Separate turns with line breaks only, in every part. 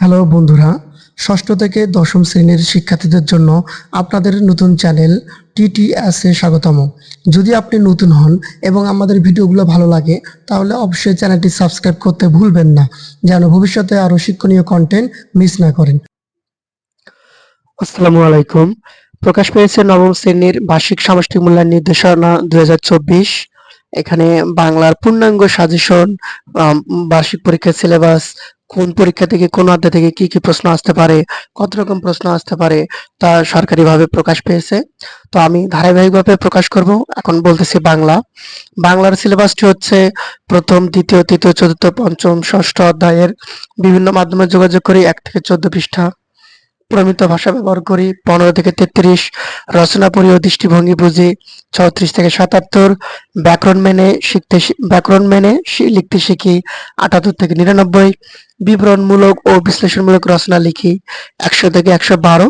Hello বন্ধুরা, ষষ্ঠ থেকে দশম শ্রেণির শিক্ষার্থীদের জন্য আপনাদের নতুন চ্যানেল টিটিএস স্বাগতম। যদি আপনি নতুন হন এবং আমাদের ভিডিওগুলো ভালো লাগে, তাহলে অবশ্যই চ্যানেলটি সাবস্ক্রাইব করতে ভুলবেন না, যেন ভবিষ্যতে আরও শিক্ষণীয় কন্টেন্ট মিস না করেন। আসসালামু আলাইকুম। প্রকাশ পেয়েছে নবম শ্রেণির বার্ষিক সামষ্টিক মূল্যায়ন নির্দেশনা দুই হাজার চব্বিশ। এখানে বাংলার পূর্ণাঙ্গ সাজেশন বার্ষিক পরীক্ষার সিলেবাস কোন পরীক্ষা থেকে, কোন অধ্যায় থেকে কি কি প্রশ্ন আসতে পারে, কত রকম প্রশ্ন আসতে পারে, তা সরকারিভাবে প্রকাশ পেয়েছে। তো আমি ধারাবাহিকভাবে প্রকাশ করব। এখন বলতেছি বাংলা। বাংলার সিলেবাসটি হচ্ছে প্রথম, দ্বিতীয়, তৃতীয়, চতুর্থ, পঞ্চম, ষষ্ঠ অধ্যায়ের বিভিন্ন মাধ্যমে যোগাযোগ করি, এক থেকে চোদ্দ পৃষ্ঠা। প্রমিত ভাষা ব্যবহার করি, পনেরো থেকে তেত্রিশ, রচনা পড়ি ও দৃষ্টিভঙ্গি বুঝি চৌত্রিশ থেকে সাতাত্তর, ব্যাকরণ মেনে শিখতে ব্যাকরণ মেনে লিখতে শিখি, আটাত্তর থেকে নিরানব্বই, বিবরণমূলক ও বিশ্লেষণমূলক রচনা লিখি, একশো থেকে একশো বারো,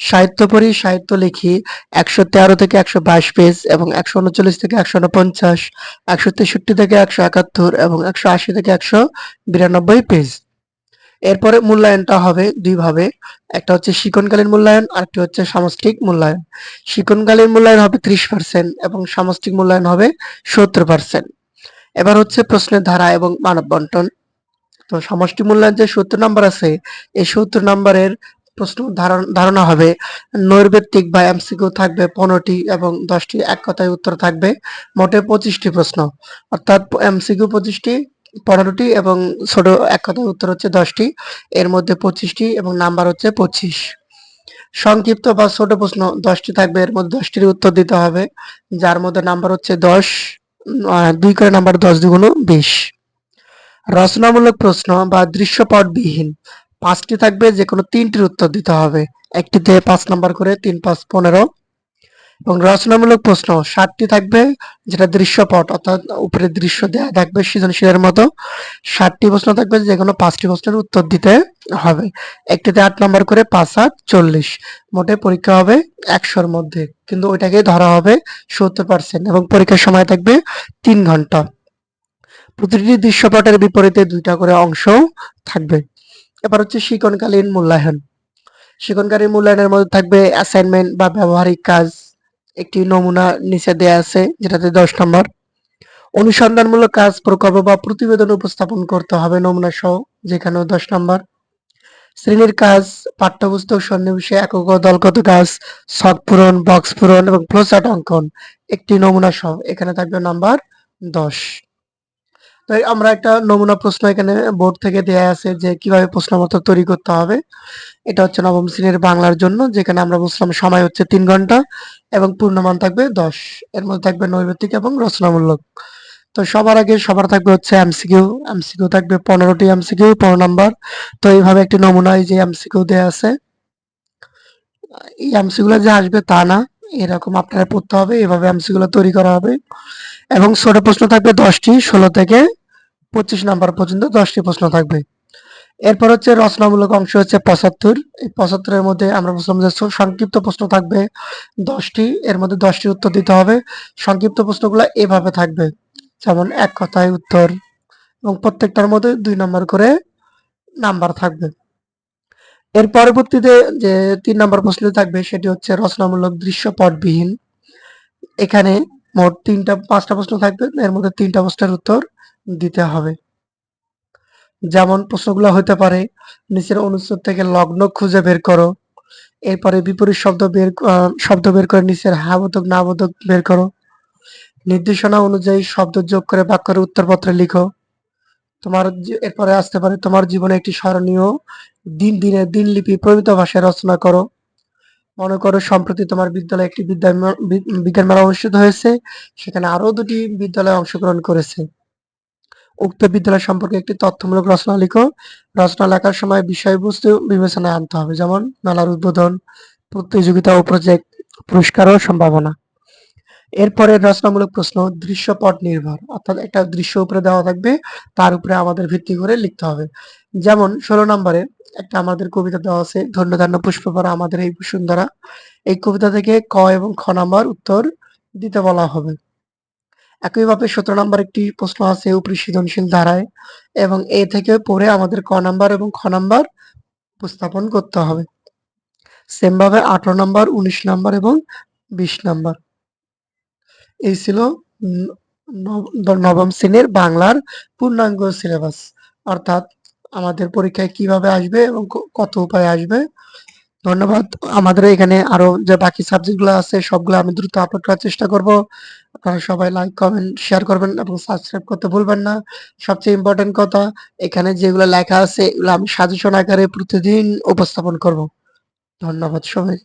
সাহিত্য পড়ি, সাহিত্য লিখি, একশো তেরো থেকে একশো বাইশ পেজ এবং একশো উনচল্লিশ থেকে একশো উনপঞ্চাশ, একশো তেষট্টি থেকে একশো একাত্তর এবং একশো আশি থেকে একশো বিরানব্বই পেজ। এরপরে মূল্যায়নটা হবে দুইভাবে। একটা হচ্ছে শিকনকালীন মূল্যায়ন আর একটি হচ্ছে সামষ্টিক মূল্যায়ন। শিকনকালীন মূল্যায়ন হবে ত্রিশ পার্সেন্ট এবং সামষ্টিক মূল্যায়ন হবে সত্তর পার্সেন্ট এবার হচ্ছে প্রশ্নের ধারা এবং মানব বন্টন। তো সমষ্টি মূল্যায়ন যে সত্তর নাম্বার আছে, এই সত্তর নাম্বারের প্রশ্ন ধারণ- ধারণা হবে, নৈর্ব্যক্তিক বা এমসিকিউ থাকবে পনেরোটি এবং দশটি এক কথায় উত্তর থাকবে। মোটে পঁচিশটি প্রশ্ন। অর্থাৎ এমসিকিউ পঁচিশটি পনেরোটি এবং ছোট এক কথায় উত্তর হচ্ছে দশটি। এর মধ্যে পঁচিশটি এবং নাম্বার হচ্ছে পঁচিশ। সংক্ষিপ্ত বা ছোট প্রশ্ন, দশটি থাকবে, এর মধ্যে দশটির উত্তর দিতে হবে, যার মধ্যে নাম্বার হচ্ছে দশ দুই করে নাম্বার দশ দুগুণ বিশ। রচনামূলক প্রশ্ন বা দৃশ্যপটবিহীন, পাঁচটি থাকবে যে কোনো তিনটির উত্তর দিতে হবে। একটিতে পাঁচ নাম্বার করে তিন পাঁচ পনেরো এবং রচনামূলক প্রশ্ন, সাতটি থাকবে যেটা দৃশ্যপট, অর্থাৎ উপরে দৃশ্য দেওয়া থাকবে সৃজনশীলের মতো। সাতটি প্রশ্ন থাকবে, যে কোনো পাঁচটি প্রশ্নের উত্তর দিতে হবে। একটিতে আট নম্বর করে পাঁচ, সাত, চল্লিশ। মোটে পরীক্ষা হবে একশোর মধ্যে, কিন্তু ওইটাকে ধরা হবে সত্তর পার্সেন্ট এবং পরীক্ষার সময় থাকবে তিন ঘণ্টা। প্রতিটি দৃশ্যপটের বিপরীতে দুইটা করে অংশ থাকবে। এবার হচ্ছে শিকনকালীন মূল্যায়ন। শিকনকালীন মূল্যায়নের মধ্যে থাকবে অ্যাসাইনমেন্ট বা ব্যবহারিক কাজ। একটি নমুনা নিচে দেয়া আছে, যেটাতে দশ নম্বর। অনুসন্ধানমূলক কাজ, প্রকল্প বা প্রতিবেদন উপস্থাপন করতে হবে নমুনা সহ, যেখানেও দশ নম্বর। শ্রেণির কাজ, পাঠ্যপুস্তক সন্নিবেশে একক দলগত কাজ শখ পূরণ, বক্স পূরণ এবং ফ্লোচার্ট অঙ্কন, একটি নমুনা সহ, এখানে থাকবে নাম্বার দশ। তো আমরা একটা নমুনা প্রশ্ন এখানে বোর্ড থেকে দেয়া আছে যে কীভাবে প্রশ্ন মতো তৈরি করতে হবে। এটা হচ্ছে নবম শ্রেণির বাংলার জন্য, যেখানে আমরা বুঝলাম সময় হচ্ছে তিন ঘণ্টা এবং পূর্ণমান থাকবে দশ। এর মধ্যে থাকবে নৈবেদিক এবং রচনামূলক। তো সবার আগে সবার থাকবে হচ্ছে এমসিকিউ। এমসিকিউ থাকবে পনেরোটি এমসিকিউ, পনেরো নাম্বার। তো এইভাবে একটি নমুনা এই যে এমসিকিউ দেয়া আছে, এই এমসিগুলো যে আসবে তা না। এরকম আপনারা পড়তে হবে, এভাবে এমসিগুলো তৈরি করা হবে। এবং ছোট প্রশ্ন থাকবে দশটি, ষোলো থেকে পঁচিশ নাম্বার পর্যন্ত দশটি প্রশ্ন থাকবে। এরপর হচ্ছে রচনামূলক অংশ হচ্ছে পঁচাত্তর। এই পঁচাত্তরের মধ্যে আমরা বুঝলাম যে সংক্ষিপ্ত প্রশ্ন থাকবে দশটি, এর মধ্যে দশটি উত্তর দিতে হবে। সংক্ষিপ্ত প্রশ্নগুলো এভাবে থাকবে, যেমন এক কথায় উত্তর এবং প্রত্যেকটার মধ্যে দুই নম্বর করে নাম্বার থাকবে। এর পরবর্তীতে যে তিন নম্বর প্রশ্নটি থাকবে, সেটি হচ্ছে রচনামূলক দৃশ্যপটবিহীন। এখানে মোট তিনটা, পাঁচটা প্রশ্ন থাকবে, এর মধ্যে তিনটা প্রশ্নের উত্তর দিতে হবে। যেমন প্রশ্নগুলো হতে পারে, নিচের অনুচ্ছেদ থেকে লগ্ন খুঁজে বের করো, এরপরে বিপরীত শব্দ বের শব্দ বের করে নিচের হাবোধক না বোধক বের করো, নির্দেশনা অনুযায়ী শব্দ যোগ করে বাক্যের উত্তরপত্রে লিখো। তোমার এরপরে আসতে পারে, তোমার জীবনে একটি স্মরণীয় দিন দিনের দিনলিপি প্রমিত ভাষায় রচনা করো। মনে করো, সম্প্রতি তোমার বিদ্যালয়ে একটি বিজ্ঞান মেলা অনুষ্ঠিত হয়েছে, সেখানে আরও দুটি বিদ্যালয় অংশগ্রহণ করেছে। উক্ত বিদ্যালয় সম্পর্কে একটি তথ্যমূলক রচনা লিখো। রচনা লেখার সময় বিষয়বস্তু বিবেচনায় আনতে হবে, যেমন মেলার উদ্বোধন, প্রতিযোগিতা ও প্রজেক্ট পুরস্কার ও সম্ভাবনা। এরপরে রচনামূলক প্রশ্ন, দৃশ্যপট নির্ভর। অর্থাৎ একটা দৃশ্য উপরে দেওয়া থাকবে, তার উপরে আমাদের ভিত্তি করে লিখতে হবে। যেমন, ষোলো নম্বরে একটা আমাদের কবিতা দেওয়া আছে, ধন্যধান্য পুষ্পপরা আমাদের এই বসুন্ধরা। এই কবিতা থেকে ক এবং খ নাম্বার উত্তর দিতে বলা হবে। একইভাবে সতেরো নম্বর একটি প্রশ্ন আছে উপরি সৃজনশীল ধারায়, এবং এ থেকে পড়ে আমাদের ক নাম্বার এবং খ নাম্বার উপস্থাপন করতে হবে। সেমভাবে আঠারো নাম্বার, উনিশ নাম্বার এবং বিশ নাম্বার। এই ছিল নবম শ্রেণির বাংলার পূর্ণাঙ্গ সিলেবাস অর্থাৎ আমাদের পরীক্ষায় কীভাবে আসবে এবং কত উপায়ে আসবে। ধন্যবাদ। আমাদের এখানে আরও যে বাকি সাবজেক্টগুলো আছে, সবগুলো আমি দ্রুত আপলোড করার চেষ্টা করব। আপনারা সবাই লাইক কমেন্ট শেয়ার করবেন এবং সাবস্ক্রাইব করতে ভুলবেন না। সবচেয়ে ইম্পর্টেন্ট কথা, এখানে যেগুলো লেখা আছে, এগুলো আমি সাজেশন আকারে প্রতিদিন উপস্থাপন করব। ধন্যবাদ সবাই।